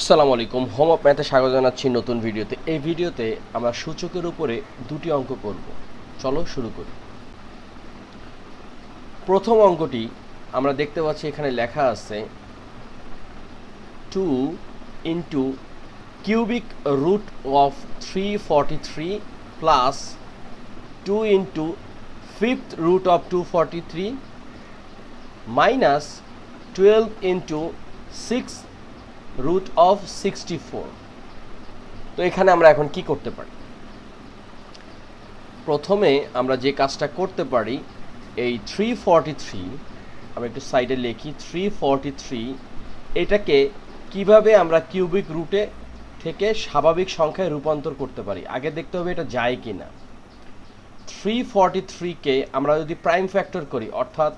আসসালামু আলাইকুম। Home of ম্যাথে স্বাগত জানাচ্ছি নতুন ভিডিওতে। এই ভিডিওতে আমরা সূচকের উপরে দুটি অঙ্ক করব। চলো শুরু করি। প্রথম অঙ্কটি আমরা দেখতে পাচ্ছি, এখানে লেখা আছে two into cubic root of three forty three plus two into fifth root of two forty three minus twelve into six root of sixty four তো এখানে আমরা এখন কি করতে পারি? প্রথমে আমরা যে কাজটা করতে পারি, এই থ্রি ফর্টি থ্রি আমরা একটু সাইডে লিখি থ্রি ফর্টি থ্রি এটাকে কীভাবে আমরা কিউবিক রুটে থেকে স্বাভাবিক সংখ্যায় রূপান্তর করতে পারি? আগে দেখতে হবে এটা যায় কি না থ্রি ফর্টি থ্রিকে আমরা যদি প্রাইম ফ্যাক্টর করি, অর্থাৎ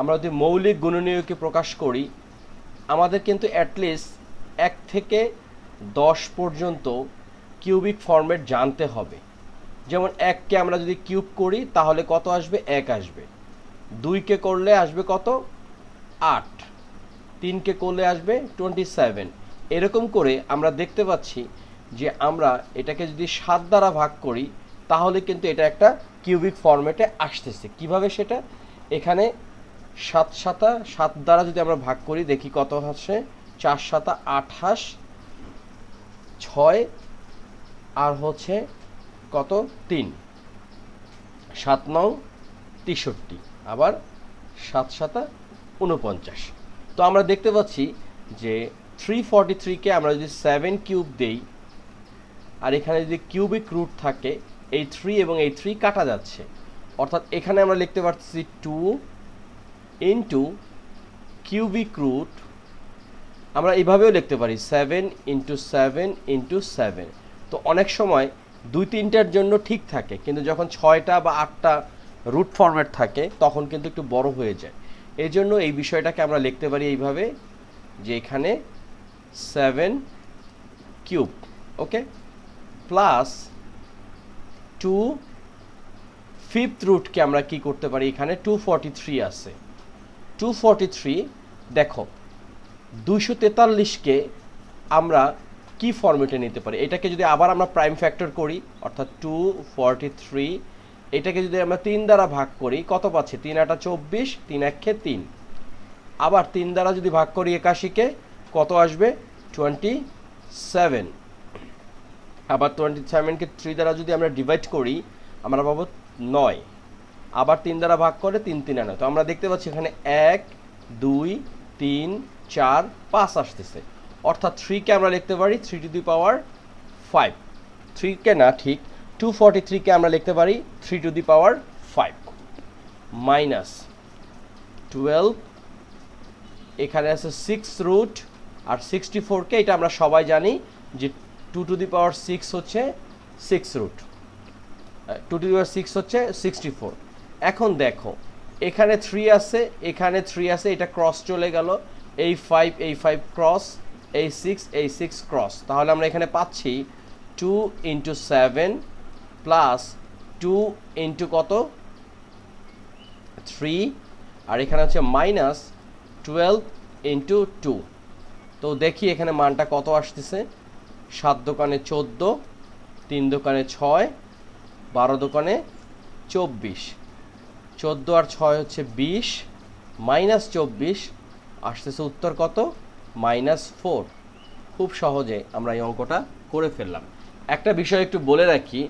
আমরা যদি মৌলিক গুণনীয়কে প্রকাশ করি, আমাদের কিন্তু অ্যাটলিস্ট এক থেকে দশ পর্যন্ত কিউবিক ফর্মেট জানতে হবে। যেমন এককে আমরা যদি কিউব করি, তাহলে কত আসবে? এক আসবে। দুইকে করলে আসবে কত? আট। তিনকে করলে আসবে? টোয়েন্টি সেভেন এরকম করে আমরা দেখতে পাচ্ছি যে আমরা এটাকে যদি সাত দ্বারা ভাগ করি, তাহলে কিন্তু এটা একটা কিউবিক ফর্মেটে আসতেছে। কীভাবে সেটা? এখানে সাত সাতা, সাত দ্বারা যদি আমরা ভাগ করি, দেখি কত আসে? চার সাতা আঠাশ, ছয় আর হচ্ছে কত? তিন। সাত নং তেষট্টি। আবার সাত সাতা উনপঞ্চাশ তো আমরা দেখতে পাচ্ছি যে থ্রি ফর্টি থ্রিকে আমরা যদি সেভেন কিউব দেই, আর এখানে যদি কিউবিক রুট থাকে, এই থ্রি এবং এই থ্রি কাটা যাচ্ছে। অর্থাৎ এখানে আমরা লিখতে পারছি টু ইন্টু কিউবিক রুট আমরা এইভাবেও লিখতে পারি seven into seven into seven তো অনেক সময় দুই তিনটার জন্য ঠিক থাকে, কিন্তু যখন ছয়টা বা আটটা রুট ফরম্যাট থাকে, তখন কিন্তু একটু বড় হয়ে যায়। এই জন্য এই বিষয়টাকে আমরা লিখতে পারি এইভাবে যে এখানে seven cube okay plus two fifth রুটকে আমরা কি করতে পারি? এখানে টু ফর্টি থ্রি আছে। টু ফর্টি থ্রি দেখো দুইশো তেতাল্লিশকে আমরা কি ফর্মেটে নিতে পারি? এটাকে যদি আবার আমরা প্রাইম ফ্যাক্টর করি, অর্থাৎ টু ফর্টি থ্রি এটাকে যদি আমরা তিন দ্বারা ভাগ করি, কত পাচ্ছি? তিন আটা চব্বিশ, তিন একে তিন। আবার তিন দ্বারা যদি ভাগ করি একাশিকে কত আসবে? টোয়েন্টি সেভেন আবার টোয়েন্টি সেভেনকে থ্রি দ্বারা যদি আমরা ডিভাইড করি, আমরা পাবো নয়। আবার তিন দ্বারা ভাগ করে তিন তিন আনা। তো আমরা দেখতে পাচ্ছি এখানে এক, দুই, তিন চার, পাঁচ আসতেছে। অর্থাৎ থ্রিকে আমরা লিখতে পারি three to the power five থ্রিকে না, ঠিক। টু ফর্টি থ্রিকে আমরা লিখতে পারি three to the power five minus twelve এখানে আছে সিক্স রুট আর সিক্সটি ফোরকে এটা আমরা সবাই জানি যে two to the power six হচ্ছে six root two to the power six হচ্ছে সিক্সটি ফোর এখন দেখো, এখানে থ্রি আছে, এখানে থ্রি আছে, এটা ক্রস চলে গেল। এই ফাইভ এই ফাইভ ক্রস এই সিক্স এই সিক্স ক্রস তাহলে আমরা এখানে পাচ্ছি two into seven plus two into কত? থ্রি আর এখানে হচ্ছে মাইনাস টুয়েলভ ইন্টু টু তো দেখি এখানে মানটা কত আসতেছে? সাত দোকানে চোদ্দ, তিন দোকানে ছয়, বারো দোকানে চব্বিশ। চোদ্দ আর ছয় হচ্ছে বিশ মাইনাস চব্বিশ আসতেছে উত্তর কত? Minus four. খুব সহজে আমরা এই অঙ্কটা করে ফেললাম। একটা বিষয় একটু বলে রাখি,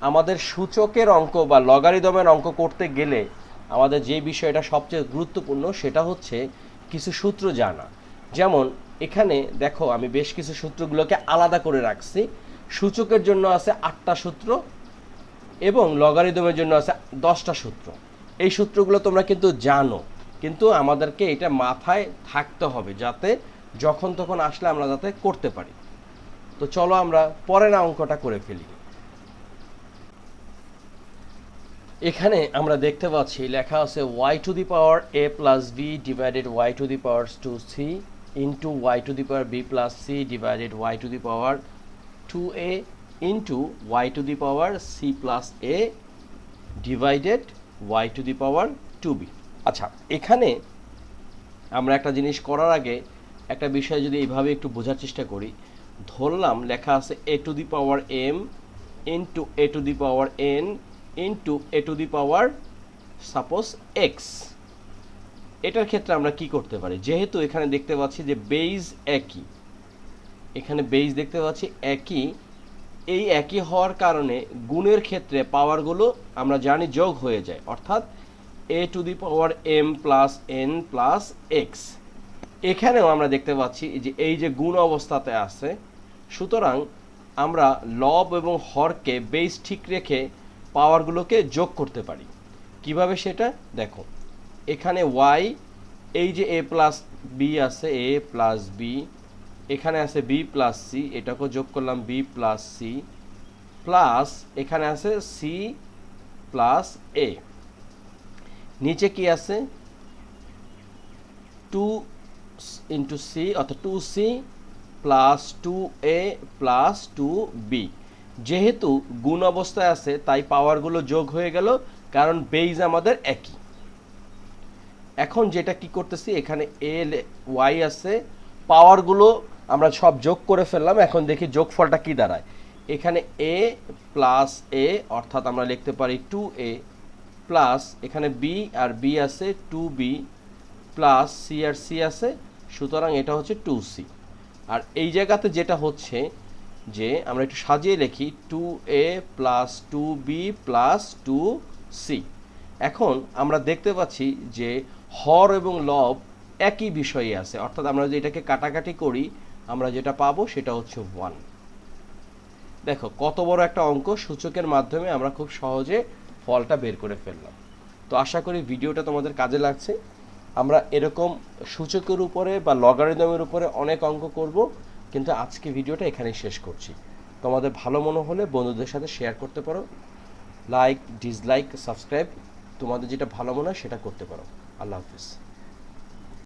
আমাদের সূচকের অঙ্ক বা লগারিদমের অঙ্ক করতে গেলে আমাদের যে বিষয়টা সবচেয়ে গুরুত্বপূর্ণ সেটা হচ্ছে কিছু সূত্র জানা। যেমন এখানে দেখো আমি বেশ কিছু সূত্রগুলোকে আলাদা করে রাখছি। সূচকের জন্য আছে আটটা সূত্র এবং লগারিদমের জন্য আছে দশটা সূত্র। এই সূত্রগুলো তোমরা কিন্তু জানো। কিন্তু আমাদেরকে এটা মাথায় থাকতে হবে যাতে যখন তখন আসলে আমরা যাতে করতে পারি। তো চলো আমরা পরের অঙ্কটা করে ফেলি। এখানে আমরা দেখতে পাচ্ছি, লেখা আছে Y to the power A plus B divided Y to the power two C into Y to the power B plus C divided Y to the power two A into Y to the power C plus A divided Y to the power two B আচ্ছা এখানে আমরা একটা জিনিস করার আগে একটা বিষয় যদি এইভাবে একটু বোঝার চেষ্টা করি, ধরলাম লেখা আছে A to the power M into A to the power N into A to the power suppose X এটার ক্ষেত্রে আমরা কি করতে পারি? যেহেতু এখানে দেখতে পাচ্ছি যে বেইজ একই, এখানে বেইজ দেখতে পাচ্ছি একই, এই একই হওয়ার কারণে গুণের ক্ষেত্রে পাওয়ারগুলো আমরা জানি যোগ হয়ে যায়, অর্থাৎ A to the power M plus N plus X এখানেও আমরা দেখতে পাচ্ছি যে, এই যে গুণ অবস্থাতে আছে, সুতরাং আমরা লব এবং হরকে বেস ঠিক রেখে পাওয়ারগুলোকে যোগ করতে পারি। কীভাবে সেটা? দেখো, এখানে ওয়াই এই যে এ প্লাস বি আছে এ প্লাস বি এখানে আছে বি প্লাস সি এটাকেও যোগ করলাম বি প্লাস সি প্লাস এখানে আছে সি প্লাস এ নিচে কি আছে? টু ইন্টু সি অর্থাৎ two C plus two A plus two B যেহেতু গুণ অবস্থায় আছে, তাই পাওয়ারগুলো যোগ হয়ে গেল, কারণ বেইজ আমাদের একই। এখন যেটা কি করতেছি, এখানে এ ওয়াই আছে পাওয়ারগুলো আমরা সব যোগ করে ফেললাম, এখন দেখি যোগফলটা কি দাঁড়ায়। এখানে এ প্লাস এ অর্থাৎ আমরা লিখতে পারি টু এ প্লাস এখানে বি আর বি আছে টু বি প্লাস সি আর সি আছে, সুতরাং এটা হচ্ছে টু সি আর এই জায়গাতে যেটা হচ্ছে, যে আমরা একটু সাজিয়ে লিখি two A plus two B plus two C এখন আমরা দেখতে পাচ্ছি যে হর এবং লব একই বিষয়ে আছে, অর্থাৎ আমরা যদি এটাকে কাটাকাটি করি, আমরা যেটা পাবো সেটা হচ্ছে ওয়ান দেখো, কত বড় একটা অঙ্ক, সূচকের মাধ্যমে আমরা খুব সহজে ফলটা বের করে ফেললাম। তো আশা করি ভিডিওটা তোমাদের কাজে লাগছে। আমরা এরকম সূচকের উপরে বা লগারিদমের উপরে অনেক অঙ্ক করব, কিন্তু আজকে ভিডিওটা এখানেই শেষ করছি। তোমাদের ভালো মনে হলে বন্ধুদের সাথে শেয়ার করতে পারো। লাইক ডিসলাইক সাবস্ক্রাইব তোমাদের যেটা ভালো মনে হয় সেটা করতে পারো। আল্লাহ হাফিজ।